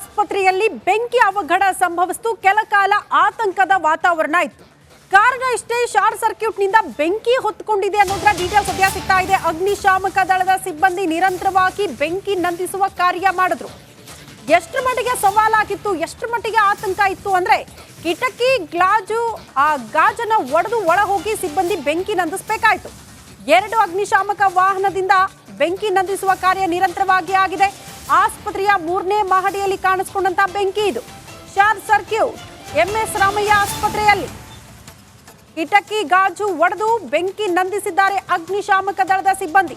ಆಸ್ಪತ್ರೆಯಲ್ಲಿ ಬೆಂಕಿ ಅವಘಡ ಸಂಭವಿಸಿತು. ಕೆಲ ಕಾಲ ಆತಂಕದ ವಾತಾವರಣ ಇತ್ತು. ಕಾರಣ ಇಷ್ಟೇ ಶಾರ್ಟ್ ಸರ್ಕ್ಯೂಟ್ನಿಂದ ಬೆಂಕಿ ಹೊತ್ಕೊಂಡಿದೆ ಅನ್ನೋದರ ಡೀಟೇಲ್ ಸದ್ಯ ಸಿಗ್ತಾ ಇದೆ. ಅಗ್ನಿಶಾಮಕ ದಳದ ಸಿಬ್ಬಂದಿ ನಿರಂತರವಾಗಿ ಬೆಂಕಿ ನಂದಿಸುವ ಕಾರ್ಯ ಮಾಡಿದ್ರು. ಎಷ್ಟರ ಮಟ್ಟಿಗೆ ಸವಾಲಾಗಿತ್ತು ಎಷ್ಟರ ಮಟ್ಟಿಗೆ ಆತಂಕ ಇತ್ತು ಅಂದ್ರೆ, ಕಿಟಕಿ, ಗ್ಲಾಜು, ಆ ಗಾಜನ ಒಡೆದು ಒಳ ಹೋಗಿ ಸಿಬ್ಬಂದಿ ಬೆಂಕಿ ನಂದಿಸಬೇಕಾಯ್ತು. ಎರಡು ಅಗ್ನಿಶಾಮಕ ವಾಹನದಿಂದ ಬೆಂಕಿ ನಂದಿಸುವ ಕಾರ್ಯ ನಿರಂತರವಾಗಿ ಆಗಿದೆ. ಆಸ್ಪತ್ರೆಯ ಮೂರನೇ ಮಹಡಿಯಲ್ಲಿ ಕಾಣಿಸಿಕೊಂಡಂತ ಬೆಂಕಿ ಇದು. ಶಾರ್ಟ್ ಸರ್ಕ್ಯೂಟ್, ಎಂಎಸ್ ರಾಮಯ್ಯ ಆಸ್ಪತ್ರೆಯಲ್ಲಿ. ಕಿಟಕಿ ಗಾಜು ಒಡೆದು ಬೆಂಕಿ ನಂದಿಸಿದ್ದಾರೆ ಅಗ್ನಿಶಾಮಕ ದಳದ ಸಿಬ್ಬಂದಿ.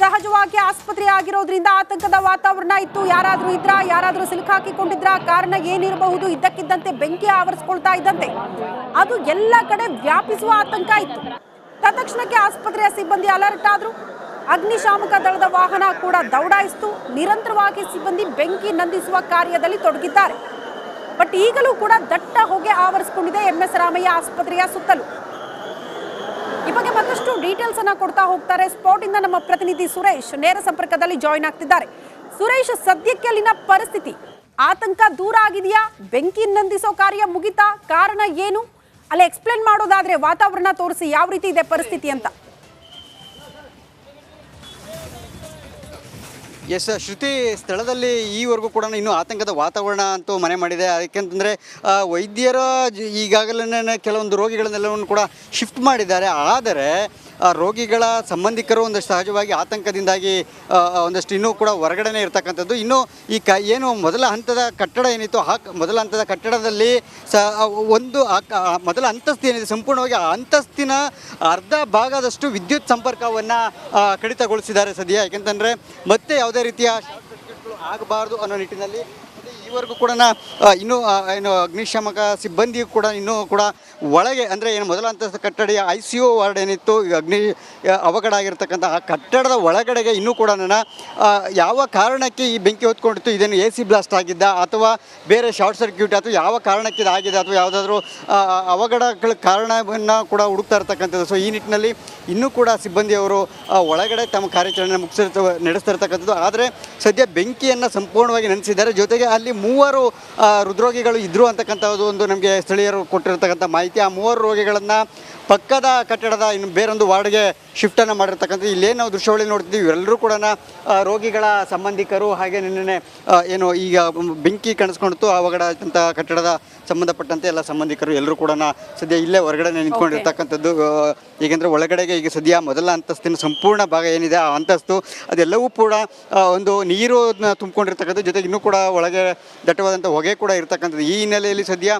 ಸಹಜವಾಗಿ ಆಸ್ಪತ್ರೆ ಆಗಿರೋದ್ರಿಂದ ಆತಂಕದ ವಾತಾವರಣ ಇತ್ತು. ಯಾರಾದರೂ ಇದ್ರ, ಯಾರಾದರೂ ಸಿಲುಕಾಕಿಕೊಂಡಿದ್ರ ಕಾರಣ ಏನಿರಬಹುದು, ಇದ್ದಕ್ಕಿದ್ದಂತೆ ಬೆಂಕಿ ಆವರಿಸ್ಕೊಳ್ತಾ ಇದ್ದಂತೆ. ಅದು ಎಲ್ಲ ಕಡೆ ವ್ಯಾಪಿಸುವ ಆತಂಕ ಇತ್ತು. ತದಕ್ಷಣಕ್ಕೆ ಆಸ್ಪತ್ರೆಯ ಸಿಬ್ಬಂದಿ ಅಲರ್ಟ್ ಆದ್ರು. ಅಗ್ನಿಶಾಮಕ ದಳದ ವಾಹನ ಕೂಡ ದೌಡಾಯಿಸಿತು. ನಿರಂತರವಾಗಿ ಸಿಬ್ಬಂದಿ ಬೆಂಕಿ ನಂದಿಸುವ ಕಾರ್ಯದಲ್ಲಿ ತೊಡಗಿದ್ದಾರೆ. ಬಟ್ ಈಗಲೂ ಕೂಡ ದಟ್ಟ ಹೊಗೆ ಆವರಿಸಿಕೊಂಡಿದೆ ಎಂಎಸ್ ರಾಮಯ್ಯ ಆಸ್ಪತ್ರೆಯ ಸುತ್ತಲೂ. ಈ ಬಗ್ಗೆ ಮತ್ತಷ್ಟು ಡೀಟೇಲ್ಸ್ ಅನ್ನ ಕೊಡ್ತಾ ಹೋಗ್ತಾರೆ ಸ್ಪಾಟ್ ಇಂದ ನಮ್ಮ ಪ್ರತಿನಿಧಿ ಸುರೇಶ್. ನೇರ ಸಂಪರ್ಕದಲ್ಲಿ ಜಾಯಿನ್ ಆಗ್ತಿದ್ದಾರೆ. ಸುರೇಶ್, ಸದ್ಯಕ್ಕೆ ಅಲ್ಲಿನ ಪರಿಸ್ಥಿತಿ? ಆತಂಕ ದೂರ ಆಗಿದೆಯಾ? ಬೆಂಕಿ ನಂದಿಸೋ ಕಾರ್ಯ ಮುಗಿತಾ? ಕಾರಣ ಏನು? ಅಲ್ಲಿ ಎಕ್ಸ್ಪ್ಲೇನ್ ಮಾಡೋದಾದ್ರೆ ವಾತಾವರಣ ತೋರಿಸಿ ಯಾವ ರೀತಿ ಇದೆ ಪರಿಸ್ಥಿತಿ ಅಂತ. ಎಸ್ ಶ್ರುತಿ, ಸ್ಥಳದಲ್ಲಿ ಈವರೆಗೂ ಕೂಡ ಇನ್ನೂ ಆತಂಕದ ವಾತಾವರಣ ಅಂತೂ ಮನೆ ಮಾಡಿದೆ. ಯಾಕೆಂತಂದರೆ ವೈದ್ಯರ ಈಗಾಗಲೇ ಕೆಲವೊಂದು ರೋಗಿಗಳನ್ನೆಲ್ಲವನ್ನು ಕೂಡ ಶಿಫ್ಟ್ ಮಾಡಿದ್ದಾರೆ. ಆದರೆ ರೋಗಿಗಳ ಸಂಬಂಧಿಕರು ಒಂದಷ್ಟು ಸಹಜವಾಗಿ ಆತಂಕದಿಂದಾಗಿ ಒಂದಷ್ಟು ಇನ್ನೂ ಕೂಡ ಹೊರಗಡೆನೇ ಇರ್ತಕ್ಕಂಥದ್ದು. ಇನ್ನು ಈ ಕ, ಏನು ಮೊದಲ ಹಂತದ ಕಟ್ಟಡ ಏನಿತ್ತು, ಆ ಮೊದಲ ಹಂತದ ಕಟ್ಟಡದಲ್ಲಿ ಸ ಒಂದು ಮೊದಲ ಅಂತಸ್ತು ಏನಿದೆ, ಸಂಪೂರ್ಣವಾಗಿ ಆ ಅಂತಸ್ತಿನ ಅರ್ಧ ಭಾಗದಷ್ಟು ವಿದ್ಯುತ್ ಸಂಪರ್ಕವನ್ನು ಕಡಿತಗೊಳಿಸಿದ್ದಾರೆ ಸದ್ಯ. ಯಾಕೆಂತಂದರೆ ಮತ್ತೆ ಯಾವುದೇ ರೀತಿಯ ಶಾರ್ಟ್ ಆಗಬಾರ್ದು ಅನ್ನೋ ನಿಟ್ಟಿನಲ್ಲಿ ಈವರೆಗೂ ಕೂಡ ಇನ್ನೂ ಏನು ಅಗ್ನಿಶಾಮಕ ಸಿಬ್ಬಂದಿಯು ಕೂಡ ಇನ್ನೂ ಕೂಡ ಒಳಗೆ, ಅಂದರೆ ಏನು ಮೊದಲ ಅಂತಸ್ತು ಕಟ್ಟಡ ಐ ಸಿ ಯು ವಾರ್ಡ್ ಏನಿತ್ತು ಅಗ್ನಿ ಅವಘಡ ಆಗಿರ್ತಕ್ಕಂಥ ಆ ಕಟ್ಟಡದ ಒಳಗಡೆಗೆ ಇನ್ನೂ ಕೂಡ ನನ್ನ ಯಾವ ಕಾರಣಕ್ಕೆ ಈ ಬೆಂಕಿ ಹೊತ್ಕೊಂಡಿತ್ತು ಇದೇನು ಎ ಸಿ ಬ್ಲಾಸ್ಟ್ ಆಗಿದ್ದ, ಅಥವಾ ಬೇರೆ ಶಾರ್ಟ್ ಸರ್ಕ್ಯೂಟ್, ಅಥವಾ ಯಾವ ಕಾರಣಕ್ಕೆ ಇದಾಗಿದೆ, ಅಥವಾ ಯಾವುದಾದ್ರೂ ಅವಘಡಗಳ ಕಾರಣವನ್ನು ಕೂಡ ಹುಡುಕ್ತಾ ಇರ್ತಕ್ಕಂಥದ್ದು. ಸೊ ಈ ನಿಟ್ಟಿನಲ್ಲಿ ಇನ್ನೂ ಕೂಡ ಸಿಬ್ಬಂದಿಯವರು ಒಳಗಡೆ ತಮ್ಮ ಕಾರ್ಯಾಚರಣೆ ಮುಗಿಸಿರ್ತ ನಡೆಸ್ತಾ ಇರ್ತಕ್ಕಂಥದ್ದು. ಆದರೆ ಸದ್ಯ ಬೆಂಕಿಯನ್ನು ಸಂಪೂರ್ಣವಾಗಿ ನೆನೆಸಿದ್ದಾರೆ ಜೊತೆಗೆ ಅಲ್ಲಿ ಮೂವರು ಹೃದ್ರೋಗಿಗಳು ಇದ್ದರು ಅಂತಕ್ಕಂಥದ್ದು ಒಂದು ನಮಗೆ ಸ್ಥಳೀಯರು ಕೊಟ್ಟಿರ್ತಕ್ಕಂಥ ಮಾಹಿತಿ. ಆ ಮೂವರು ರೋಗಿಗಳನ್ನು ಪಕ್ಕದ ಕಟ್ಟಡದ ಇನ್ನು ಬೇರೊಂದು ವಾರ್ಡ್ಗೆ ಶಿಫ್ಟನ್ನು ಮಾಡಿರ್ತಕ್ಕಂಥ ಇಲ್ಲೇನು ನಾವು ದೃಶ್ಯಾವಳಿ ನೋಡ್ತಿದ್ದೀವಿ ಇವರೆಲ್ಲರೂ ಕೂಡ ರೋಗಿಗಳ ಸಂಬಂಧಿಕರು ಹಾಗೆ ನಿನ್ನೆ ಏನು ಈಗ ಬೆಂಕಿ ಕಾಣಿಸ್ಕೊಂಡಿತ್ತು. ಅವಘಡದಂಥ ಕಟ್ಟಡದ ಸಂಬಂಧಪಟ್ಟಂತೆ ಎಲ್ಲ ಸಂಬಂಧಿಕರು ಎಲ್ಲರೂ ಕೂಡ ಸದ್ಯ ಇಲ್ಲೇ ಹೊರಗಡೆ ನಿಂತ್ಕೊಂಡಿರ್ತಕ್ಕಂಥದ್ದು. ಏಕೆಂದರೆ ಒಳಗಡೆಗೆ ಈಗ ಸದ್ಯ ಮೊದಲ ಅಂತಸ್ತಿನ ಸಂಪೂರ್ಣ ಭಾಗ ಏನಿದೆ ಆ ಅಂತಸ್ತು ಅದೆಲ್ಲವೂ ಕೂಡ ಒಂದು ನೀರು ತುಂಬಿಕೊಂಡಿರ್ತಕ್ಕಂಥದ್ದು. ಜೊತೆಗೆ ಇನ್ನೂ ಕೂಡ ಒಳಗೆ ದಟ್ಟವಾದಂಥ ಹೊಗೆ ಕೂಡ ಇರ್ತಕ್ಕಂಥದ್ದು. ಈ ಹಿನ್ನೆಲೆಯಲ್ಲಿ ಸದ್ಯ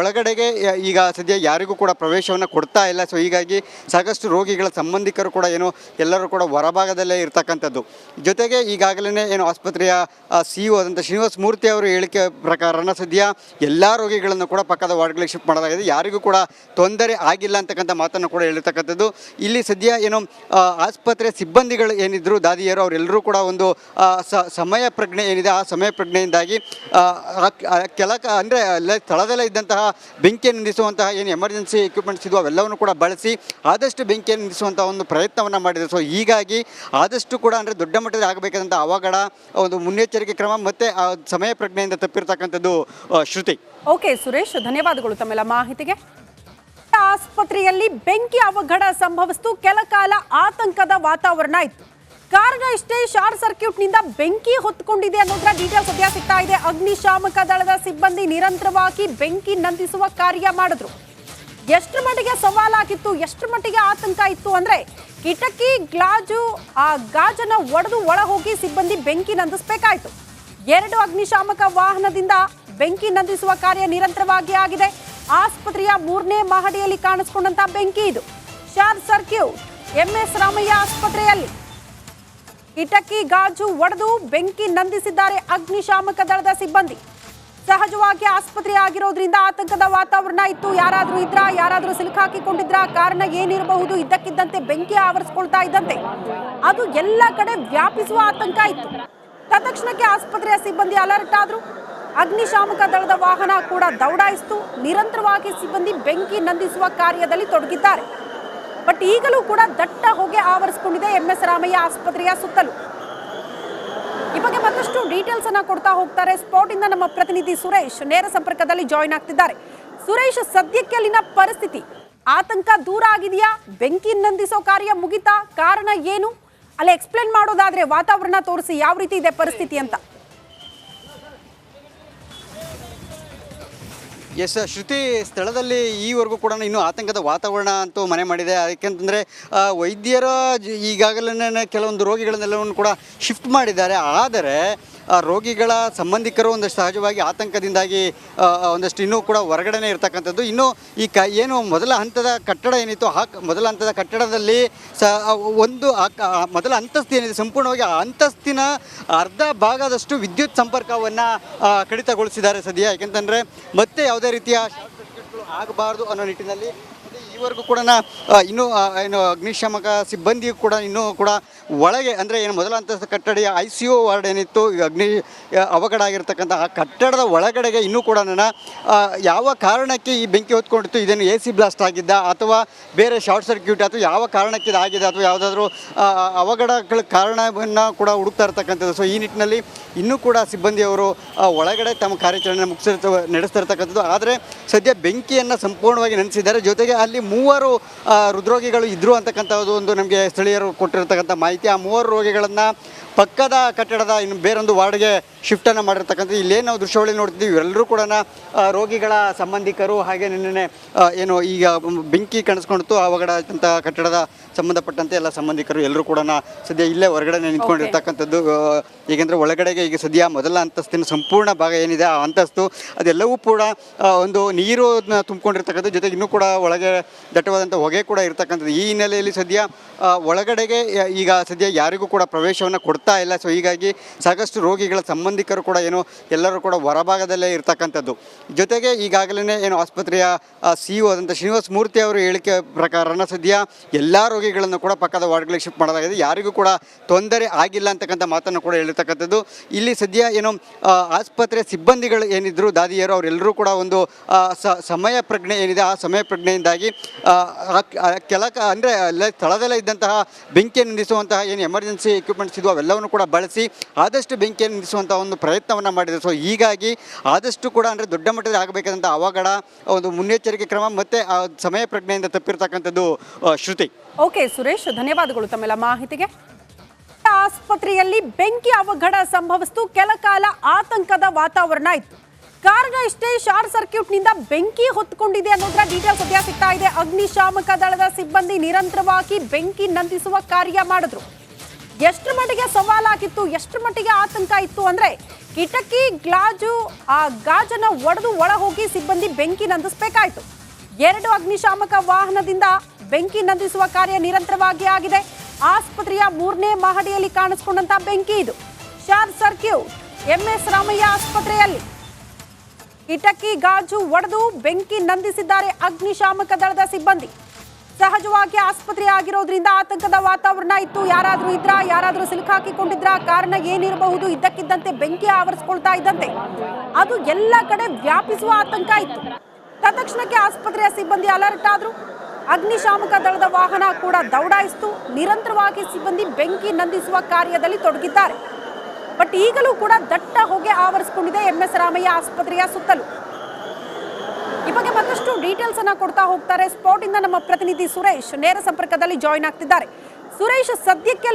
ಒಳಗಡೆಗೆ ಈಗ ಸದ್ಯ ಯಾರಿಗೂ ಕೂಡ ಪ್ರವೇಶವನ್ನು ಕೊಡ್ತಾ ಇಲ್ಲ. ಸೊ ಹೀಗಾಗಿ ಸಾಕಷ್ಟು ರೋಗಿಗಳ ಸಂಬಂಧಿಕರು ಕೂಡ ಏನು ಎಲ್ಲರೂ ಕೂಡ ಹೊರಭಾಗದಲ್ಲೇ ಇರ್ತಕ್ಕಂಥದ್ದು. ಜೊತೆಗೆ ಈಗಾಗಲೇ ಏನು ಆಸ್ಪತ್ರೆಯ ಸಿ ಇ ಆದಂಥ ಶ್ರೀನಿವಾಸ ಮೂರ್ತಿ ಅವರು ಹೇಳಿಕೆ ಪ್ರಕಾರನ ಸದ್ಯ ಎಲ್ಲ ರೋಗಿಗಳನ್ನು ಕೂಡ ಪಕ್ಕದ ವಾರ್ಡ್ಗಳಿಗೆ ಶಿಫ್ಟ್ ಮಾಡಲಾಗಿದೆ. ಯಾರಿಗೂ ಕೂಡ ತೊಂದರೆ ಆಗಿಲ್ಲ ಅಂತಕ್ಕಂಥ ಮಾತನ್ನು ಕೂಡ ಹೇಳಿರ್ತಕ್ಕಂಥದ್ದು. ಇಲ್ಲಿ ಸದ್ಯ ಏನು ಆಸ್ಪತ್ರೆ ಸಿಬ್ಬಂದಿಗಳು ಏನಿದ್ರು, ದಾದಿಯರು ಅವರೆಲ್ಲರೂ ಕೂಡ ಒಂದು ಸಮಯ ಪ್ರಜ್ಞೆ ಏನಿದೆ, ಆ ಸಮಯ ಪ್ರಜ್ಞೆಯಿಂದಾಗಿ ಕೆಲ, ಅಂದರೆ ಸ್ಥಳದಲ್ಲೇ ಇದ್ದಂತಹ ಬೆಂಕಿಯನ್ನು ನಿಂದಿಸುವಂತಹ ಏನು ಎಮರ್ಜೆನ್ಸಿ ಎಕ್ವಿಪ್ಮೆಂಟ್ಸ್ ಇದ್ವು ಅವೆಲ್ಲವನ್ನು ಕೂಡ ಬಳಸಿ ಆದಷ್ಟು ಬೆಂಕಿಯನ್ನು ನಿಲ್ಲಿಸುವಂಥ ಒಂದು ಪ್ರಯತ್ನವನ್ನು ಮಾಡಿದೆ ಸೊ ಹೀಗಾಗಿ ಆದಷ್ಟು ಕೂಡ ಅಂದರೆ ದೊಡ್ಡ ಮಟ್ಟದಲ್ಲಿ ಆಗಬೇಕಾದಂಥ ಅವಘಡ, ಒಂದು ಮುನ್ನೆಚ್ಚರಿಕೆ ಕ್ರಮ ಮತ್ತು ಆ ಸಮಯ ಪ್ರಜ್ಞೆಯಿಂದ ತಪ್ಪಿರ್ತಕ್ಕಂಥದ್ದು ಶ್ರುತಿ. ಓಕೆ ಸುರೇಶ್, ಧನ್ಯವಾದಗಳು ತಮ್ಮೆಲ್ಲ ಮಾಹಿತಿಗೆ. ಆಸ್ಪತ್ರೆಯಲ್ಲಿ ಬೆಂಕಿ ಅವಘಡ ಸಂಭವಿಸಿತು. ಕೆಲ ಕಾಲ ಆತಂಕದ ವಾತಾವರಣ ಇತ್ತು. ಕಾರಣ ಇಷ್ಟೇ ಶಾರ್ಟ್ ಸರ್ಕ್ಯೂಟ್ನಿಂದ ಬೆಂಕಿ ಹೊತ್ಕೊಂಡಿದೆ ಅನ್ನೋದರ ಡೀಟೇಲ್ ಸದ್ಯ ಸಿಗ್ತಾ ಇದೆ. ಅಗ್ನಿಶಾಮಕ ದಳದ ಸಿಬ್ಬಂದಿ ನಿರಂತರವಾಗಿ ಬೆಂಕಿ ನಂದಿಸುವ ಕಾರ್ಯ ಮಾಡಿದ್ರು. ಎಷ್ಟರ ಮಟ್ಟಿಗೆ ಸವಾಲಾಗಿತ್ತು ಎಷ್ಟರ ಮಟ್ಟಿಗೆ ಆತಂಕ ಇತ್ತು ಅಂದ್ರೆ ಕಿಟಕಿ, ಗ್ಲಾಜು, ಆ ಗಾಜನ ಒಡೆದು ಒಳ ಹೋಗಿ ಸಿಬ್ಬಂದಿ ಬೆಂಕಿ ನಂದಿಸಬೇಕಾಯ್ತು. ಎರಡು ಅಗ್ನಿಶಾಮಕ ವಾಹನದಿಂದ ಬೆಂಕಿ ನಂದಿಸುವ ಕಾರ್ಯ ನಿರಂತರವಾಗಿ ಆಗಿದೆ. ಆಸ್ಪತ್ರೆಯ ಮೂರನೇ ಮಹಡಿಯಲ್ಲಿ ಕಾಣಿಸಿಕೊಂಡಂತ ಬೆಂಕಿ ಇದು. ಶಾರ್ಟ್ ಸರ್ಕ್ಯೂಟ್, ಎಂಎಸ್ ರಾಮಯ್ಯ ಆಸ್ಪತ್ರೆಯಲ್ಲಿ. ಕಿಟಕಿ, ಗಾಜು ಒಡೆದು ಬೆಂಕಿ ನಂದಿಸಿದ್ದಾರೆ ಅಗ್ನಿಶಾಮಕ ದಳದ ಸಿಬ್ಬಂದಿ. ಸಹಜವಾಗಿ ಆಸ್ಪತ್ರೆ ಆಗಿರೋದ್ರಿಂದ ಆತಂಕದ ವಾತಾವರಣ ಇತ್ತು. ಯಾರಾದ್ರೂ ಇದ್ರ, ಯಾರಾದ್ರೂ ಸಿಲುಕಾಕಿಕೊಂಡಿದ್ರ ಕಾರಣ ಏನಿರಬಹುದು, ಇದ್ದಕ್ಕಿದ್ದಂತೆ ಬೆಂಕಿ ಆವರಿಸ್ಕೊಳ್ತಾ ಇದ್ದಂತೆ. ಅದು ಎಲ್ಲ ಕಡೆ ವ್ಯಾಪಿಸುವ ಆತಂಕ ಇತ್ತು. ತಕ್ಷಣಕ್ಕೆ ಆಸ್ಪತ್ರೆಯ ಸಿಬ್ಬಂದಿ ಅಲರ್ಟ್ ಆದ್ರು. ಅಗ್ನಿಶಾಮಕ ದಳದ ವಾಹನ ಕೂಡ ದೌಡಾಯಿಸಿತು. ನಿರಂತರವಾಗಿ ಸಿಬ್ಬಂದಿ ಬೆಂಕಿ ನಂದಿಸುವ ಕಾರ್ಯದಲ್ಲಿ ತೊಡಗಿದ್ದಾರೆ. ಬಟ್ ಈಗಲೂ ಕೂಡ ದಟ್ಟ ಹೊಗೆ ಆವರಿಸಿಕೊಂಡಿದೆ ಎಂಎಸ್ ರಾಮಯ್ಯ ಆಸ್ಪತ್ರೆಯ ಸುತ್ತಲೂ. ಮತ್ತಷ್ಟು ಡೀಟೇಲ್ಸ್ ಅನ್ನ ಕೊಡ್ತಾ ಹೋಗ್ತಾರೆ. ಸ್ಪಾಟ್ ಇಂದ ನಮ್ಮ ಪ್ರತಿನಿಧಿ ಸುರೇಶ್ ನೇರ ಸಂಪರ್ಕದಲ್ಲಿ ಜಾಯಿನ್ ಆಗ್ತಿದ್ದಾರೆ. ಸುರೇಶ್, ಸದ್ಯಕ್ಕೆ ಅಲ್ಲಿನ ಪರಿಸ್ಥಿತಿ? ಆತಂಕ ದೂರ ಆಗಿದೆಯಾ? ಬೆಂಕಿ ನಂದಿಸೋ ಕಾರ್ಯ ಮುಗಿತಾ? ಕಾರಣ ಏನು? ಅಲ್ಲಿ ಎಕ್ಸ್ಪ್ಲೇನ್ ಮಾಡೋದಾದ್ರೆ ವಾತಾವರಣ ತೋರಿಸಿ ಯಾವ ರೀತಿ ಇದೆ ಪರಿಸ್ಥಿತಿ ಅಂತ. ಎಸ್ ಶ್ರುತಿ, ಸ್ಥಳದಲ್ಲಿ ಈವರೆಗೂ ಕೂಡ ಇನ್ನೂ ಆತಂಕದ ವಾತಾವರಣ ಅಂತೂ ಮನೆ ಮಾಡಿದೆ. ಯಾಕೆಂತಂದರೆ ವೈದ್ಯರ ಈಗಾಗಲೇ ಕೆಲವೊಂದು ರೋಗಿಗಳನ್ನೆಲ್ಲವನ್ನು ಕೂಡ ಶಿಫ್ಟ್ ಮಾಡಿದ್ದಾರೆ. ಆದರೆ ರೋಗಿಗಳ ಸಂಬಂಧಿಕರು ಒಂದಷ್ಟು ಸಹಜವಾಗಿ ಆತಂಕದಿಂದಾಗಿ ಒಂದಷ್ಟು ಇನ್ನೂ ಕೂಡ ಹೊರಗಡೆನೇ ಇರ್ತಕ್ಕಂಥದ್ದು. ಇನ್ನು ಈ ಕ, ಏನು ಮೊದಲ ಹಂತದ ಕಟ್ಟಡ ಏನಿತ್ತು, ಆ ಮೊದಲ ಹಂತದ ಕಟ್ಟಡದಲ್ಲಿ ಸ ಒಂದು ಮೊದಲ ಅಂತಸ್ತು ಏನಿದೆ, ಸಂಪೂರ್ಣವಾಗಿ ಆ ಅಂತಸ್ತಿನ ಅರ್ಧ ಭಾಗದಷ್ಟು ವಿದ್ಯುತ್ ಸಂಪರ್ಕವನ್ನು ಕಡಿತಗೊಳಿಸಿದ್ದಾರೆ ಸದ್ಯ. ಯಾಕೆಂತಂದರೆ ಮತ್ತೆ ಯಾವುದೇ ರೀತಿಯ ಆಗಬಾರ್ದು ಅನ್ನೋ ನಿಟ್ಟಿನಲ್ಲಿ ಈವರೆಗೂ ಕೂಡ ಇನ್ನೂ ಏನು ಅಗ್ನಿಶಾಮಕ ಸಿಬ್ಬಂದಿ ಕೂಡ ಇನ್ನೂ ಕೂಡ ಒಳಗೆ, ಅಂದರೆ ಏನು ಮೊದಲ ಹಂತದ ಕಟ್ಟಡ ಐ ಸಿ ಯು ವಾರ್ಡ್ ಏನಿತ್ತು ಅಗ್ನಿ ಅವಘಡ ಆಗಿರ್ತಕ್ಕಂಥ ಆ ಕಟ್ಟಡದ ಒಳಗಡೆಗೆ ಇನ್ನೂ ಕೂಡ ನನ್ನ ಯಾವ ಕಾರಣಕ್ಕೆ ಈ ಬೆಂಕಿ ಹೊತ್ಕೊಂಡಿತ್ತು ಇದೇನು ಎ ಸಿ ಬ್ಲಾಸ್ಟ್ ಆಗಿದ್ದ, ಅಥವಾ ಬೇರೆ ಶಾರ್ಟ್ ಸರ್ಕ್ಯೂಟ್, ಅಥವಾ ಯಾವ ಕಾರಣಕ್ಕೆ ಇದಾಗಿದೆ ಅಥವಾ ಯಾವುದಾದ್ರೂ ಅವಘಡಗಳ ಕಾರಣವನ್ನು ಕೂಡ ಹುಡುಕ್ತಾ ಇರ್ತಕ್ಕಂಥದ್ದು. ಸೊ ಈ ನಿಟ್ಟಿನಲ್ಲಿ ಇನ್ನೂ ಕೂಡ ಸಿಬ್ಬಂದಿಯವರು ಒಳಗಡೆ ತಮ್ಮ ಕಾರ್ಯಾಚರಣೆ ಮುಗಿಸಿರ್ತ ನಡೆಸ್ತಾ ಇರ್ತಕ್ಕಂಥದ್ದು. ಆದರೆ ಸದ್ಯ ಬೆಂಕಿಯನ್ನು ಸಂಪೂರ್ಣವಾಗಿ ನೆನೆಸಿದ್ದಾರೆ ಜೊತೆಗೆ ಅಲ್ಲಿ ಮೂವರು ಹೃದ್ರೋಗಿಗಳು ಇದ್ದರು ಅಂತಕ್ಕಂಥದ್ದು ಒಂದು ನಮಗೆ ಸ್ಥಳೀಯರು ಕೊಟ್ಟಿರ್ತಕ್ಕಂಥ ಮಾಹಿತಿ. ಆ ಮೂವರು ರೋಗಿಗಳನ್ನು ಪಕ್ಕದ ಕಟ್ಟಡದ ಇನ್ನು ಬೇರೊಂದು ವಾರ್ಡ್ಗೆ ಶಿಫ್ಟನ್ನು ಮಾಡಿರ್ತಕ್ಕಂಥದ್ದು ಇಲ್ಲೇನು ನಾವು ದೃಶ್ಯಾವಳಿ ನೋಡ್ತಿದ್ದೀವಿ. ಇವರೆಲ್ಲರೂ ಕೂಡ ರೋಗಿಗಳ ಸಂಬಂಧಿಕರು ಹಾಗೆ ನಿನ್ನೆ ಏನು ಈಗ ಬೆಂಕಿ ಕಾಣಿಸ್ಕೊಂಡಿತ್ತು. ಆ ಅಂತ ಕಟ್ಟಡದ ಸಂಬಂಧಪಟ್ಟಂತೆ ಎಲ್ಲ ಸಂಬಂಧಿಕರು ಎಲ್ಲರೂ ಕೂಡ ಸದ್ಯ ಇಲ್ಲೇ ಹೊರಗಡೆ ನಿಂತ್ಕೊಂಡಿರ್ತಕ್ಕಂಥದ್ದು. ಏಕೆಂದರೆ ಒಳಗಡೆಗೆ ಈಗ ಸದ್ಯ ಮೊದಲ ಅಂತಸ್ತಿನ ಸಂಪೂರ್ಣ ಭಾಗ ಏನಿದೆ ಆ ಅಂತಸ್ತು ಅದೆಲ್ಲವೂ ಕೂಡ ಒಂದು ನೀರು ತುಂಬಿಕೊಂಡಿರ್ತಕ್ಕಂಥದ್ದು. ಜೊತೆಗೆ ಇನ್ನೂ ಕೂಡ ಒಳಗೆ ದಟ್ಟವಾದಂಥ ಹೊಗೆ ಕೂಡ ಇರ್ತಕ್ಕಂಥದ್ದು. ಈ ಹಿನ್ನೆಲೆಯಲ್ಲಿ ಸದ್ಯ ಒಳಗಡೆಗೆ ಈಗ ಸದ್ಯ ಯಾರಿಗೂ ಕೂಡ ಪ್ರವೇಶವನ್ನು ಕೊಡ್ತಾ ಇಲ್ಲ. ಸೊ ಹೀಗಾಗಿ ಸಾಕಷ್ಟು ರೋಗಿಗಳ ಸಂಬಂಧಿಕರು ಕೂಡ ಏನು, ಎಲ್ಲರೂ ಕೂಡ ಹೊರಭಾಗದಲ್ಲೇ ಇರ್ತಕ್ಕಂಥದ್ದು. ಜೊತೆಗೆ ಈಗಾಗಲೇ ಏನು ಆಸ್ಪತ್ರೆಯ ಸಿ ಇ ಆದಂಥ ಶ್ರೀನಿವಾಸ ಮೂರ್ತಿ ಅವರು ಹೇಳಿಕೆ ಪ್ರಕಾರನ ಸದ್ಯ ಎಲ್ಲ ರೋಗಿಗಳನ್ನು ಕೂಡ ಪಕ್ಕದ ವಾರ್ಡ್ಗಳಿಗೆ ಶಿಫ್ಟ್ ಮಾಡಲಾಗಿದೆ. ಯಾರಿಗೂ ಕೂಡ ತೊಂದರೆ ಆಗಿಲ್ಲ ಅಂತಕ್ಕಂಥ ಮಾತನ್ನು ಕೂಡ ಹೇಳಿರ್ತಕ್ಕಂಥದ್ದು. ಇಲ್ಲಿ ಸದ್ಯ ಏನು ಆಸ್ಪತ್ರೆ ಸಿಬ್ಬಂದಿಗಳು ಏನಿದ್ರು, ದಾದಿಯರು ಅವರೆಲ್ಲರೂ ಕೂಡ ಒಂದು ಸಮಯ ಪ್ರಜ್ಞೆ ಏನಿದೆ, ಆ ಸಮಯ ಪ್ರಜ್ಞೆಯಿಂದಾಗಿ ಕೆಲ, ಅಂದರೆ ಸ್ಥಳದಲ್ಲೇ ಇದ್ದಂತಹ ಬೆಂಕಿ ನಿಂದಿಸುವಂತಹ ಏನು ಎಮರ್ಜೆನ್ಸಿ ಎಕ್ವಿಪ್ಮೆಂಟ್ಸ್ ಇದು ಅವೆಲ್ಲವನ್ನು ಕೂಡ ಬಳಸಿ ಆದಷ್ಟು ಬೆಂಕಿಯನ್ನು ನಿಲ್ಲಿಸುವಂಥ ಒಂದು ಪ್ರಯತ್ನವನ್ನು ಮಾಡಿದೆ ಸೊ ಹೀಗಾಗಿ ಆದಷ್ಟು ಕೂಡ ಅಂದರೆ ದೊಡ್ಡ ಮಟ್ಟದಲ್ಲಿ ಆಗಬೇಕಾದಂಥ ಅವಘಡ, ಒಂದು ಮುನ್ನೆಚ್ಚರಿಕೆ ಕ್ರಮ ಮತ್ತು ಆ ಸಮಯ ಪ್ರಜ್ಞೆಯಿಂದ ತಪ್ಪಿರ್ತಕ್ಕಂಥದ್ದು ಶ್ರುತಿ. ಓಕೆ ಸುರೇಶ್, ಧನ್ಯವಾದಗಳು ತಮ್ಮೆಲ್ಲ ಮಾಹಿತಿಗೆ. ಆಸ್ಪತ್ರೆಯಲ್ಲಿ ಬೆಂಕಿ ಅವಘಡ ಸಂಭವಿಸಿತು. ಕೆಲ ಕಾಲ ಆತಂಕದ ವಾತಾವರಣ ಇತ್ತು. ಕಾರಣ ಇಷ್ಟೇ ಶಾರ್ಟ್ ಸರ್ಕ್ಯೂಟ್ನಿಂದ ಬೆಂಕಿ ಹೊತ್ಕೊಂಡಿದೆ ಅನ್ನೋದ್ರ ಡೀಟೇಲ್ ಸದ್ಯ ಸಿಗ್ತಾ ಇದೆ. ಅಗ್ನಿಶಾಮಕ ದಳದ ಸಿಬ್ಬಂದಿ ನಿರಂತರವಾಗಿ ಬೆಂಕಿ ನಂದಿಸುವ ಕಾರ್ಯ ಮಾಡಿದ್ರು. ಎಷ್ಟು ಮಟ್ಟಿಗೆ ಸವಾಲಾಗಿತ್ತು ಎಷ್ಟು ಮಟ್ಟಿಗೆ ಆತಂಕ ಇತ್ತು ಅಂದ್ರೆ ಕಿಟಕಿ, ಗ್ಲಾಜು, ಆ ಗಾಜನ ಒಡೆದು ಒಳ ಹೋಗಿ ಸಿಬ್ಬಂದಿ ಬೆಂಕಿ ನಂದಿಸಬೇಕಾಯಿತು. ಎರಡು ಅಗ್ನಿಶಾಮಕ ವಾಹನದಿಂದ ಬೆಂಕಿ ನಂದಿಸುವ ಕಾರ್ಯ ನಿರಂತರವಾಗಿ ಆಗಿದೆ. ಆಸ್ಪತ್ರೆಯ ಮೂರನೇ ಮಹಡಿಯಲ್ಲಿ ಕಾಣಿಸಿಕೊಂಡಂತ ಬೆಂಕಿ ಇದು. ಶಾರ್ಟ್ ಸರ್ಕ್ಯೂಟ್, ಎಂಎಸ್ ರಾಮಯ್ಯ ಆಸ್ಪತ್ರೆಯಲ್ಲಿ. ಕಿಟಕಿ, ಗಾಜು ಒಡೆದು ಬೆಂಕಿ ನಂದಿಸಿದ್ದಾರೆ ಅಗ್ನಿಶಾಮಕ ದಳದ ಸಿಬ್ಬಂದಿ. ಸಹಜವಾಗಿ ಆಸ್ಪತ್ರೆ ಆಗಿರೋದ್ರಿಂದ ಆತಂಕದ ವಾತಾವರಣ ಇತ್ತು. ಯಾರಾದ್ರೂ ಇದ್ರ, ಯಾರಾದ್ರೂ ಸಿಲುಕಾಕಿಕೊಂಡಿದ್ರ ಕಾರಣ ಏನಿರಬಹುದು, ಇದ್ದಕ್ಕಿದ್ದಂತೆ ಬೆಂಕಿ ಆವರಿಸ್ಕೊಳ್ತಾ ಇದ್ದಂತೆ. ಅದು ಎಲ್ಲ ಕಡೆ ವ್ಯಾಪಿಸುವ ಆತಂಕ ಇತ್ತು. ತತ್ಕ್ಷಣಕ್ಕೆ ಆಸ್ಪತ್ರೆಯ ಸಿಬ್ಬಂದಿ ಅಲರ್ಟ್ ಆದ್ರು. ಅಗ್ನಿಶಾಮಕ ದಳದ ವಾಹನ ಕೂಡ ದೌಡಾಯಿಸಿತು. ನಿರಂತರವಾಗಿ ಸಿಬ್ಬಂದಿ ಬೆಂಕಿ ನಂದಿಸುವ ಕಾರ್ಯದಲ್ಲಿ ತೊಡಗಿದ್ದಾರೆ. ಬಟ್ ಈಗಲೂ ಕೂಡ ದಟ್ಟ ಹೊಗೆ ಆವರಿಸಿಕೊಂಡಿದೆ ಎಂ ಎಸ್ ರಾಮಯ್ಯ ಆಸ್ಪತ್ರೆಯ ಸುತ್ತಲೂ. ಈ ಬಗ್ಗೆ ಮತ್ತಷ್ಟು ಡೀಟೇಲ್ಸ್ ಅನ್ನ ಕೊಡ್ತಾ ಹೋಗ್ತಾರೆ. ಸ್ಪಾಟ್ ಇಂದ ನಮ್ಮ ಪ್ರತಿನಿಧಿ ಸುರೇಶ್ ನೇರ ಸಂಪರ್ಕದಲ್ಲಿ ಜಾಯಿನ್ ಆಗ್ತಿದ್ದಾರೆ. ಸುರೇಶ್, ಸದ್ಯಕ್ಕೆ